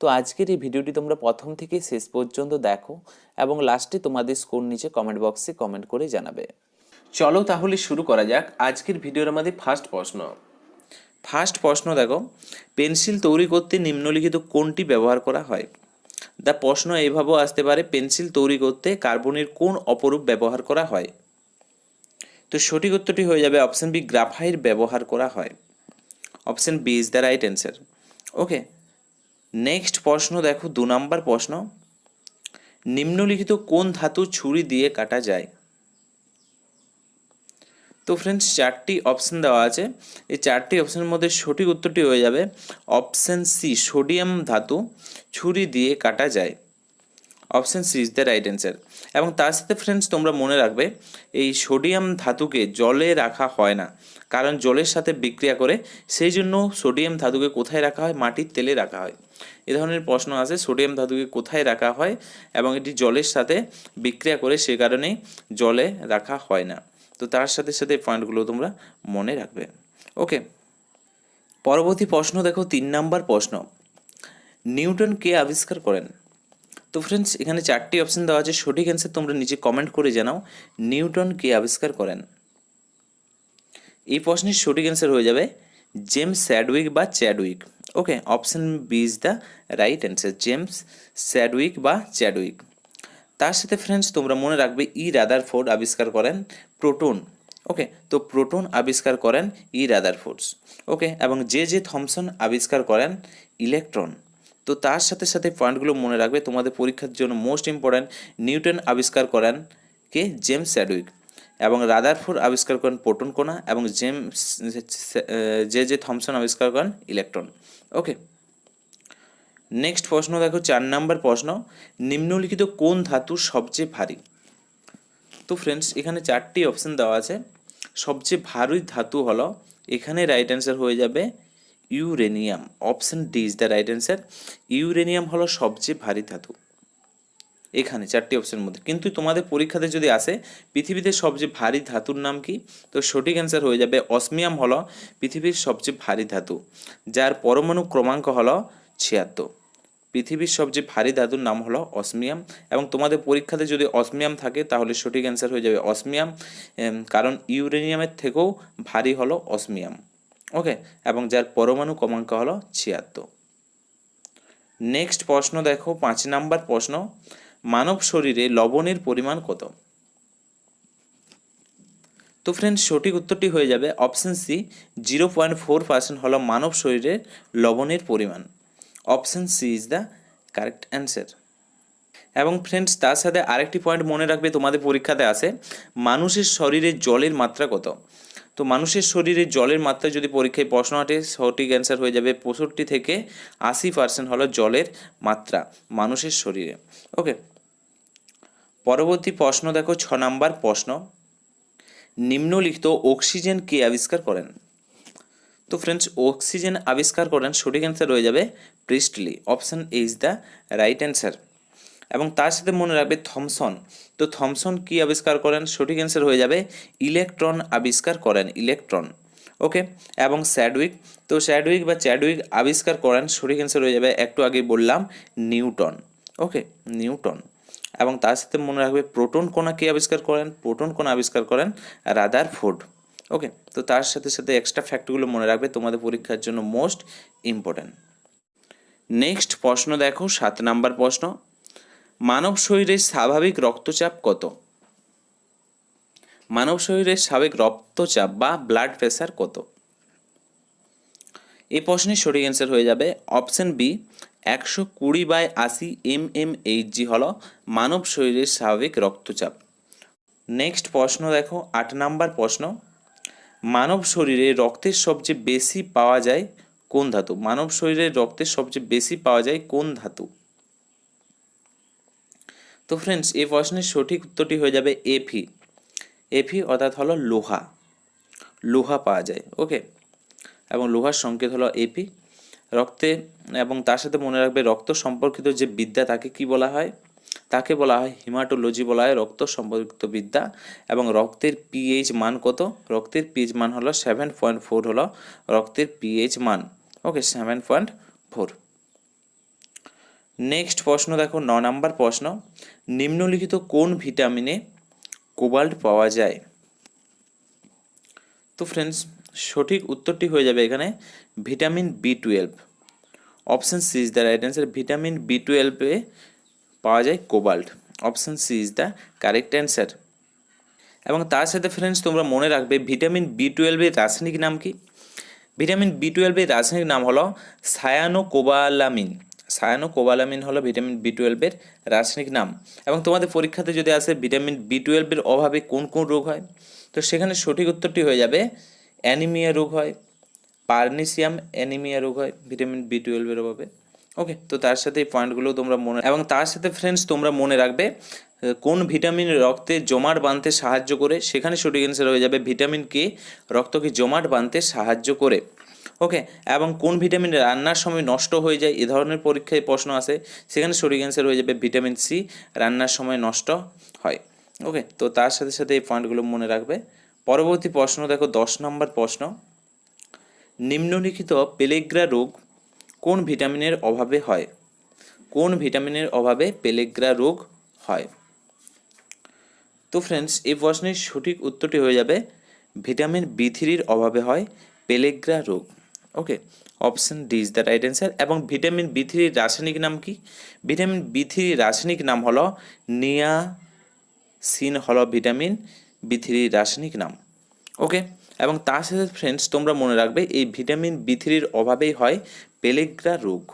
তো আজকের এই ভিডিওটি তোমরা প্রথম থেকে শেষ পর্যন্ত দেখো এবং লাস্টে তোমাদের স্কোর নিচে কমেন্ট বক্সে কমেন্ট করে জানাবে। চলো তাহলে শুরু করা যাক আজকের ভিডিওর আমাদের ফার্স্ট প্রশ্ন। ফার্স্ট প্রশ্ন দেখো পেন্সিল তৈরি করতে নিম্নলিখিত কোনটি ব্যবহার করা হয়? দা প্রশ্ন এইভাবেও আসতে পারে পেন্সিল তৈরি করতে কার্বনের কোন অপরূপ ব্যবহার করা হয়? তো সঠিক উত্তরটি হয়ে যাবে অপশন বি গ্রাফাইট ব্যবহার করা হয়। Option B is the right answer okay next প্রশ্ন দেখো, দু নম্বর প্রশ্ন। নিম্নলিখিত কোন ধাতু ছুরি দিয়ে কাটা যায়? তো ফ্রেন্ডস চারটি অপশন দেওয়া আছে। এই চারটি অপশনের মধ্যে সঠিক উত্তরটি হয়ে যাবে অপশন সি সোডিয়াম ধাতু ছুরি দিয়ে কাটা যায়। Option C is the right answer এবং তার সাথে ফ্রেন্ডস তোমরা মনে রাখবে, এই সোডিয়াম ধাতুকে জলে রাখা হয় না। কারণ জলের সাথে বিক্রিয়া করে, সেই জন্য সোডিয়াম ধাতুকে কোথায় রাখা হয়? মাটির তেলে রাখা হয়। এ ধরনের প্রশ্ন আছে সোডিয়াম ধাতুকে কোথায় রাখা হয়? এবং এটি জলের সাথে বিক্রিয়া করে, সে কারণেই জলে রাখা হয় না। তো তার সাথে সাথে পয়েন্টগুলো তোমরা মনে রাখবে। ওকে। পরবর্তী প্রশ্ন দেখো, তিন নাম্বার প্রশ্ন। নিউটন কে আবিষ্কার করেন। তো ফ্রেন্ডস এখানে চারটি অপশন দেওয়া আছে। সঠিক অ্যান্সার তোমরা নিজে কমেন্ট করে জানাও। নিউটন কে আবিষ্কার করেন? এই প্রশ্নের সঠিক অ্যান্সার হয়ে যাবে জেমস স্যাডউইক বা Chadwick. Okay option B is the right answer James Sadwick বা চ্যাডউইক। তার সাথে ফ্রেন্ডস তোমরা মনে রাখবে ই রাদার ফোর্ড আবিষ্কার করেন প্রোটন। ওকে তো প্রোটন আবিষ্কার করেন ই রাদার ফোর্ডস ওকে এবং জে জে থমসন আবিষ্কার করেন ইলেকট্রন। তো তার সাথে সাথে পয়েন্টগুলো মনে রাখবে। তোমাদের পরীক্ষার জন্য মোস্ট ইম্পর্ট্যান্ট নিউটন আবিষ্কার করেন কে? জেমস স্যাডউইক এবং রাদারফোর্ড আবিষ্কার করেন প্রোটন কোনা এবং জেমস, জে জে থমসন আবিষ্কার করেন ইলেকট্রন। ওকে। নেক্সট প্রশ্ন দেখো, চার নাম্বার প্রশ্ন। নিম্নলিখিত কোন ধাতু সবচেয়ে ভারী? তো ফ্রেন্ডস এখানে চারটি অপশন দেওয়া আছে। সবচেয়ে ভারী ধাতু হলো, এখানে রাইট অ্যান্সার হয়ে যাবে uranium option D is the right answer uranium হলো সবচেয়ে ভারী ধাতু। এখানে চারটি অপশনের মধ্যে। কিন্তু তোমাদের পরীক্ষাতে যদি আসে, পৃথিবীতে সবচেয়ে ভারী ধাতুর নাম কি? তো সঠিক অ্যান্সার হয়ে যাবে অসমিয়াম হলো পৃথিবীর সবচেয়ে ভারী ধাতু, যার পরমাণু ক্রমাঙ্ক হলো ছিয়াত্তর। পৃথিবীর সবচেয়ে ভারী ধাতুর নাম হলো অসমিয়াম এবং তোমাদের পরীক্ষাতে যদি অসমিয়াম থাকে, তাহলে সঠিক অ্যান্সার হয়ে যাবে অসমিয়াম কারণ ইউরেনিয়ামের থেকেও ভারী হলো অসমিয়াম ওকে এবং যার পরমাণু ক্রমাঙ্ক হলো ছিয়াত্তর। নেক্সট প্রশ্ন দেখো, পাঁচ নাম্বার প্রশ্ন, মানব শরীরে লবণের পরিমাণ কত? তো ফ্রেন্ডস সঠিক উত্তরটি হয়ে যাবে option C zero point four percent হলো মানব শরীরের লবণের পরিমাণ। Option C is the correct answer এবং ফ্রেন্ডস তার সাথে আরেকটি পয়েন্ট মনে রাখবে, তোমাদের পরীক্ষাতে আসে মানুষের শরীরে জলের মাত্রা কত? তো মানুষের শরীরে জলের মাত্রা যদি পরীক্ষায় প্রশ্ন আসে সঠিক অ্যান্সার হয়ে যাবে পঁয়ষট্টি থেকে আশি পার্সেন্ট হলো জলের মাত্রা মানুষের শরীরে। ওকে পরবর্তী প্রশ্ন দেখো, ছ নাম্বার প্রশ্ন। নিম্নলিখিত অক্সিজেন কে আবিষ্কার করেন? তো ফ্রেন্ডস অক্সিজেন আবিষ্কার করেন, সঠিক অ্যান্সার হয়ে যাবে Priestley option is the right answer এবং তার সাথে মনে রাখবে থমসন। তো থমসন কি আবিষ্কার করেন? সঠিক অ্যান্সার হয়ে যাবে, ইলেকট্রন আবিষ্কার করেন ইলেকট্রন। ওকে? এবং স্যাডউইক, তো স্যাডউইক বা চ্যাডউইক আবিষ্কার করেন, সঠিক অ্যান্সার হয়ে যাবে, একটু আগে বললাম, নিউটন। ওকে? নিউটন। এবং তার সাথে মনে রাখবে, প্রোটন কোনা কে আবিষ্কার করেন? প্রোটন কণা আবিষ্কার করেন রাদার ফোর্ড ওকে? তো তার সাথে সাথে এক্সট্রা ফ্যাক্টগুলো মনে রাখবে, তোমাদের পরীক্ষার জন্য মোস্ট ইম্পর্ট্যান্ট নেক্সট প্রশ্ন দেখো, সাত নাম্বার প্রশ্ন। মানব শরীরের স্বাভাবিক রক্তচাপ কত? মানব শরীরের স্বাভাবিক রক্তচাপ বা ব্লাড প্রেশার কত? এই প্রশ্নের সঠিক অ্যান্সার হয়ে যাবে অপশন বি একশো কুড়ি বাই আশি এম এম এইচ জি হল মানব শরীরের স্বাভাবিক রক্তচাপ। নেক্সট প্রশ্ন দেখো, আট নাম্বার প্রশ্ন। মানব শরীরে রক্তের সবচেয়ে বেশি পাওয়া যায় কোন ধাতু? মানব শরীরে রক্তের সবচেয়ে বেশি পাওয়া যায় কোন ধাতু? তো ফ্রেন্ডস এই প্রশ্নের সঠিক উত্তরটি হয়ে যাবে এফি এফি অর্থাৎ হলো লোহা। লোহা পাওয়া যায় ওকে এবং লোহার সংকেত হলো এপি রক্তে এবং তার সাথে মনে রাখবে রক্ত সম্পর্কিত যে বিদ্যা, তাকে কি বলা হয়? তাকে বলা হয় হিমাটোলজি বলা হয় রক্ত সম্পর্কিত বিদ্যা। এবং রক্তের পিএইচ মান কত? রক্তের পিএইচ মান হলো সেভেন পয়েন্ট ফোর হলো রক্তের পিএইচ মান okay seven point four next প্রশ্ন দেখো, ন নাম্বার প্রশ্ন। নিম্নলিখিত কোন ভিটামিনে কোবাল্ট পাওয়া যায়? তো ফ্রেন্ডস সঠিক উত্তরটি হয়ে যাবে এখানে vitamin B twelve option C is the right answer vitamin B টুয়েলভে পাওয়া যায় cobalt. Option C is the correct answer এবং তার সাথে ফ্রেন্ডস তোমরা মনে রাখবে ভিটামিন বি টুয়েলভের রাসায়নিক নাম কি? ভিটামিন বি টুয়েলভের রাসায়নিক নাম হলো সায়ানো কোবালামিন সায়ানো কোবালামিন হলো ভিটামিন বি টুয়েলভের রাসায়নিক নাম। এবং তোমাদের পরীক্ষাতে যদি আসে ভিটামিন বি টুয়েলভের অভাবে কোন কোন রোগ হয়, তো সেখানে সঠিক উত্তরটি হয়ে যাবে, অ্যানিমিয়া রোগ হয়, পার্নিসিয়াম অ্যানিমিয়া রোগ হয়, ভিটামিন বি টুয়েলভের অভাবে। ওকে, তো তার সাথে এই পয়েন্টগুলো তোমরা মনে, এবং তার সাথে ফ্রেন্ডস তোমরা মনে রাখবে কোন ভিটামিন রক্তে জমাট বাঁধতে সাহায্য করে, সেখানে সঠিক অ্যান্সার হয়ে যাবে ভিটামিন কে রক্তকে জমাট বাঁধতে সাহায্য করে। ওকে এবং কোন ভিটামিন রান্নার সময় নষ্ট হয়ে যায় এ ধরনের পরীক্ষায় প্রশ্ন আসে সেখানে সঠিক অ্যান্সার হয়ে যাবে ভিটামিন সি রান্নার সময় নষ্ট হয়। ওকে তো তার সাথে সাথে এই পয়েন্টগুলো মনে রাখবে। পরবর্তী প্রশ্ন, দেখো দশ নম্বর প্রশ্ন। নিম্নলিখিত পেলেগ্রা রোগ কোন ভিটামিনের অভাবে হয়? কোন ভিটামিনের অভাবে পেলেগ্রা রোগ হয়? তো ফ্রেন্ডস এই প্রশ্নের সঠিক উত্তরটি হয়ে যাবে। ভিটামিন বি থ্রির অভাবে হয় পেলেগ্রা রোগ। Okay option D is the right answer এবং ভিটামিন বি থ্রির রাসায়নিক নাম কি? ভিটামিন বি থ্রির রাসায়নিক নাম হলো নিয়াসিন হলো ভিটামিন বি থ্রির রাসায়নিক নাম। ওকে এবং তার সাথে ফ্রেন্ডস তোমরা মনে রাখবে, এই ভিটামিন বি থ্রির অভাবেই হয় পেলেগ্রা রোগ।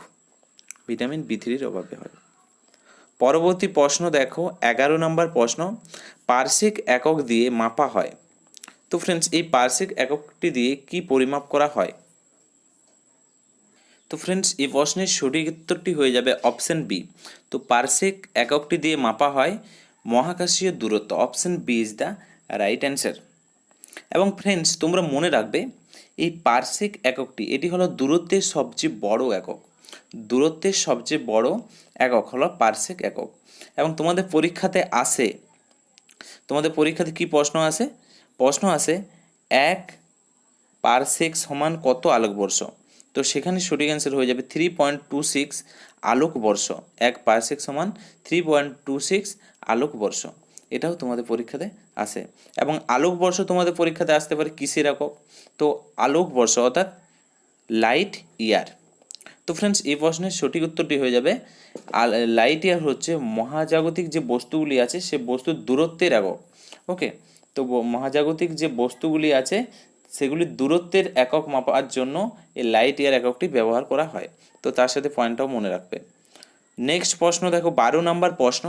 ভিটামিন বি থ্রির অভাবে হয়। পরবর্তী প্রশ্ন দেখো, এগারো নম্বর প্রশ্ন, পার্শ্বিক একক দিয়ে মাপা হয়। তো ফ্রেন্ডস এই পার্শ্বিক এককটি দিয়ে কি পরিমাপ করা হয়? তো ফ্রেন্ডস এই প্রশ্নের সঠিক উত্তরটি হয়ে যাবে অপশন বি তো পার্শ্বিক এককটি দিয়ে মাপা হয় মহাকাশীয় দূরত্ব option B is the right answer এবং ফ্রেন্ডস তোমরা মনে রাখবে, এই পার্শ্বিক এককটি এটি হলো দূরত্বের সবচেয়ে বড় একক। দূরত্বের সবচেয়ে বড় একক হলো পার্শ্বিক একক এবং তোমাদের পরীক্ষাতে আসে তোমাদের পরীক্ষাতে কি প্রশ্ন আসে প্রশ্ন আসে এক পারসেক সমান কত আলোকবর্ষ? তো সেখানে সঠিক অ্যান্সার হয়ে যাবে থ্রি পয়েন্ট টু সিক্স আলোকবর্ষ এক পারসেক সমান থ্রি পয়েন্ট টু সিক্স আলোকবর্ষ এটাও তোমাদের পরীক্ষাতে আসে এবং আলোকবর্ষ তোমাদের পরীক্ষাতে আসতে পারে কিসের একক? তো আলোকবর্ষ অর্থাৎ লাইট ইয়ার তো ফ্রেন্ডস এই প্রশ্নের সঠিক উত্তরটি হয়ে যাবে লাইট ইয়ার হচ্ছে মহাজাগতিক যে বস্তুগুলি আছে, সে বস্তুর দূরত্বের একক। ওকে তো মহাজাগতিক যে বস্তুগুলি আছে সেগুলির দূরত্বের একক মাপার জন্য এই লাইট ইয়ার এককটি ব্যবহার করা হয়। তো তার সাথে পয়েন্টটাও মনে রাখবে। নেক্সট প্রশ্ন, দেখো, বারো নাম্বার প্রশ্ন।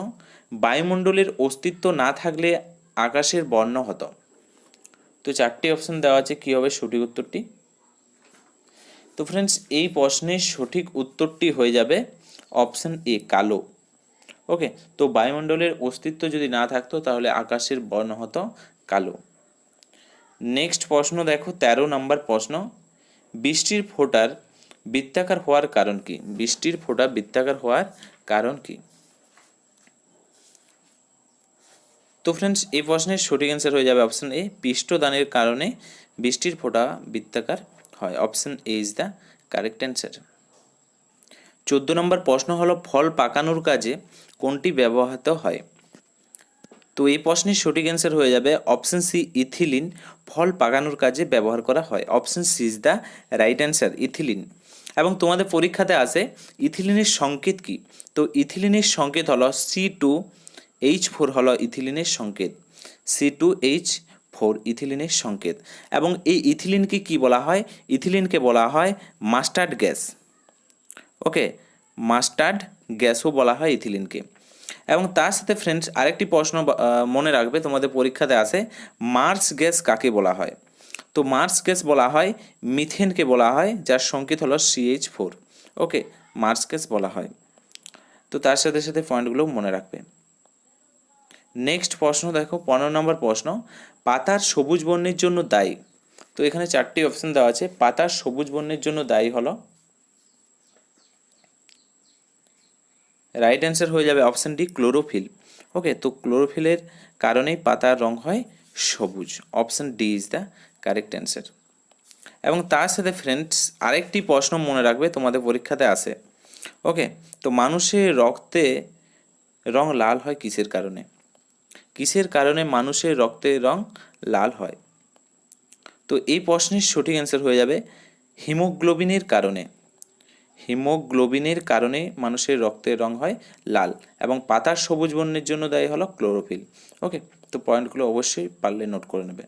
বায়ুমণ্ডলের অস্তিত্ব না থাকলে আকাশের বর্ণ হতো। তো চারটি অপশন দেওয়া আছে, কী হবে সঠিক উত্তরটি? তো ফ্রেন্ডস এই প্রশ্নের সঠিক উত্তরটি হয়ে যাবে অপশন এ কালো। ওকে তো বায়ুমণ্ডলের অস্তিত্ব যদি না থাকতো, তাহলে আকাশের বর্ণ হতো কালো। নেক্সট প্রশ্ন দেখো, তেরো নম্বর প্রশ্ন, বৃষ্টির ফোঁটার বৃত্তাকার হওয়ার কারণ কি? বৃষ্টির ফোঁটা বৃত্তাকার হওয়ার কারণ কি? তো ফ্রেন্ডস এই প্রশ্নের সঠিক অ্যান্সার হয়ে যাবে অপশন এ পৃষ্ঠদানের কারণে বৃষ্টির ফোঁটা বৃত্তাকার হয়। Option A is the correct answer চোদ্দ নম্বর প্রশ্ন হলো, ফল পাকানোর কাজে কোনটি ব্যবহৃত হয়? তো এই প্রশ্নের সঠিক অ্যান্সার হয়ে যাবে অপশন সি ইথিলিন ফল পাকানোর কাজে ব্যবহার করা হয়। Option C is the right answer ethylene এবং তোমাদের পরীক্ষাতে আসে ইথিলিনের সংকেত কি? তো ইথিলিনের সংকেত হলো সি টু এইচ ফোর হলো ইথিলিনের সংকেত। সি টু এইচ ফোর ইথিলিনের সংকেত। এবং এই ইথিলিনকে কি বলা হয়? ইথিলিনকে বলা হয় মাস্টার্ড গ্যাস ওকে মাস্টার্ড গ্যাসও বলা হয় ইথিলিনকে এবং তার সাথে ফ্রেন্ডস আরেকটি প্রশ্ন মনে রাখবে, তোমাদের পরীক্ষাতে আসে মার্স গ্যাস কাকে বলা হয়? তো মার্স গ্যাস বলা হয়, মিথেনকে বলা হয়, যার সংকেত হলো CH four okay marsh gas বলা হয়। তো তার সাথে সাথে পয়েন্টগুলো মনে রাখবে। নেক্সট প্রশ্ন দেখো, পনেরো নম্বর প্রশ্ন, পাতার সবুজ বর্ণের জন্য দায়ী। তো এখানে চারটি অপশন দেওয়া আছে, পাতার সবুজ বর্ণের জন্য দায়ী হলো রাইট অ্যান্সার হয়ে যাবে অপশান ডি ক্লোরোফিল ওকে তো ক্লোরোফিলের কারণেই পাতার রং হয় সবুজ। Option D is the correct answer এবং তার সাথে ফ্রেন্ডস আরেকটি প্রশ্ন মনে রাখবে, তোমাদের পরীক্ষাতে আসে ওকে তো মানুষের রক্তে রং লাল হয় কিসের কারণে? কিসের কারণে মানুষের রক্তের রং লাল হয়? তো এই প্রশ্নের সঠিক অ্যান্সার হয়ে যাবে হিমোগ্লোবিনের কারণে। হিমোগ্লোবিনের কারণে মানুষের রক্তের রং হয় লাল এবং পাতার সবুজ বর্ণের জন্য দায়ী হলো ক্লোরোফিল। ওকে, তো পয়েন্টগুলো অবশ্যই পারলে নোট করে নেবে।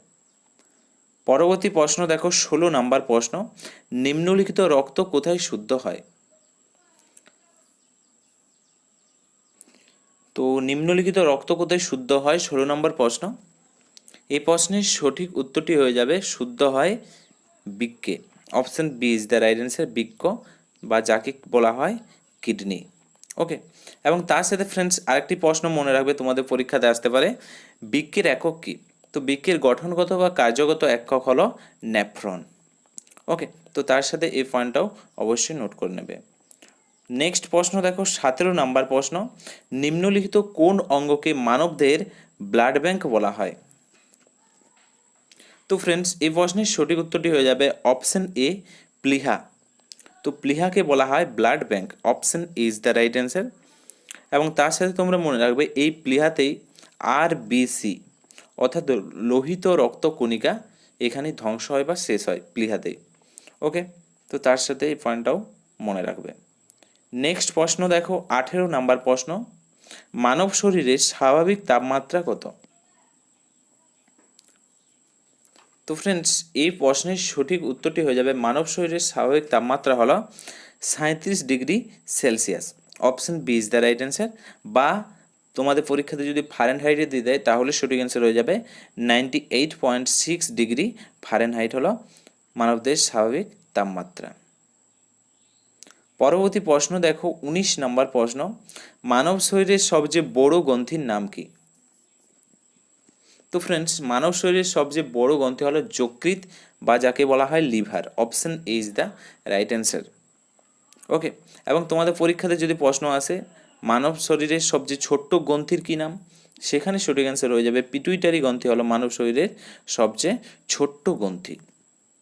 পরবর্তী প্রশ্ন, দেখো, ষোলো নাম্বার প্রশ্ন, নিম্নলিখিত রক্ত কোথায় শুদ্ধ হয়? তো নিম্নলিখিত রক্ত কোথায় শুদ্ধ হয়? ষোলো নম্বর প্রশ্ন, এই প্রশ্নের সঠিক উত্তরটি হয়ে যাবে, শুদ্ধ হয় বৃক্কে option B is the right answer বৃক্ক বা যাকে বলা হয় কিডনি। ওকে এবং তার সাথে ফ্রেন্ডস আরেকটি প্রশ্ন মনে রাখবে, তোমাদের পরীক্ষাতে আসতে পারে। বৃক্কের একক কী? তো বৃক্কের গঠনগত বা কার্যগত একক হলো ন্যাফ্রন ওকে তো তার সাথে এই পয়েন্টটাও অবশ্যই নোট করে নেবে। নেক্সট প্রশ্ন দেখো, সতেরো নাম্বার প্রশ্ন। নিম্নলিখিত কোন অঙ্গকে মানবদের ব্লাড ব্যাংক বলা হয়? তো ফ্রেন্ডস এই প্রশ্নের সঠিক উত্তরটি হয়ে যাবে অপশন এ প্লিহা। তো প্লিহাকে বলা হয় blood bank, option is the right answer এবং তার সাথে তোমরা মনে রাখবে, এই প্লিহাতেই আর বিসি অর্থাৎ লোহিত রক্ত কণিকা এখানে ধ্বংস হয় বা শেষ হয় প্লিহাতেই। ওকে? তো তার সাথে এই পয়েন্টটাও মনে রাখবে। নেক্সট প্রশ্ন দেখো, আঠেরো নাম্বার প্রশ্ন। মানব শরীরের স্বাভাবিক তাপমাত্রা কত? তো ফ্রেন্ডস এই প্রশ্নের সঠিক উত্তরটি হয়ে যাবে মানব শরীরের স্বাভাবিক তাপমাত্রা হলো সাঁত্রিশ degree Celsius. Option B is the right answer বা তোমাদের পরীক্ষাতে যদি ফারেন হাইটে দিয়ে দেয়, তাহলে সঠিক অ্যান্সার হয়ে যাবে ninety eight point six degree Fahrenheit হলো মানবদের স্বাভাবিক তাপমাত্রা। পরবর্তী প্রশ্ন দেখো, উনিশ নম্বর প্রশ্ন। মানব শরীরের সবচেয়ে বড় গ্রন্থির নাম কি? তো ফ্রেন্ডস মানব শরীরের সবচেয়ে বড় গ্রন্থি হলো যকৃত বা যাকে বলা হয় liver. Option A is the right answer okay এবং তোমাদের পরীক্ষাতে যদি প্রশ্ন আসে, মানব শরীরের সবচেয়ে ছোট্ট গ্রন্থির কী নাম? সেখানে সঠিক অ্যান্সার হয়ে যাবে পিটুইটারি গ্রন্থি হলো মানব শরীরের সবচেয়ে ছোট্ট গ্রন্থি।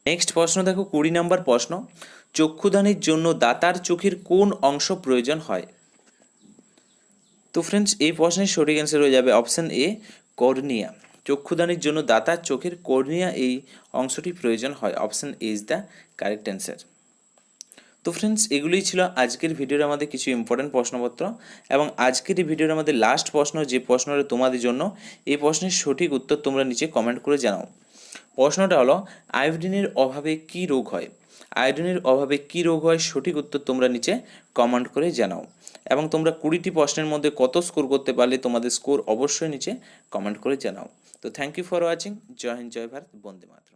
নেক্সট প্রশ্ন দেখো, কুড়ি নম্বর প্রশ্ন, চক্ষুদানের জন্য দাতার চোখের কোন অংশ প্রয়োজন হয়? তো ফ্রেন্ডস এই প্রশ্নের সঠিক অ্যান্সার হয়ে যাবে অপশন এ কর্নিয়া। চক্ষুদানের জন্য দাতার চোখের কর্নিয়া এই অংশটি প্রয়োজন হয়। Option A is the correct answer তো ফ্রেন্ডস এগুলোই ছিল আজকের ভিডিওর আমাদের কিছু ইম্পর্টেন্ট প্রশ্নপত্র এবং আজকের এই ভিডিওর আমাদের লাস্ট প্রশ্ন, যে প্রশ্নটা তোমাদের জন্য, এই প্রশ্নের সঠিক উত্তর তোমরা নিচে কমেন্ট করে জানাও। প্রশ্নটা হলো আয়োডিনের অভাবে কি রোগ হয়? আয়োডিনের অভাবে কি রোগ হয়? সঠিক উত্তর তোমরা নিচে কমেন্ট করে জানাও। এবং তোমরা কুড়িটি প্রশ্নের মধ্যে কত স্কোর করতে পারলে, তোমাদের স্কোর অবশ্যই নিচে কমেন্ট করে জানাও। তো থ্যাংক ইউ ফর ওয়াচিং জয় হিন্দ জয় ভারত বন্দে মাতরম।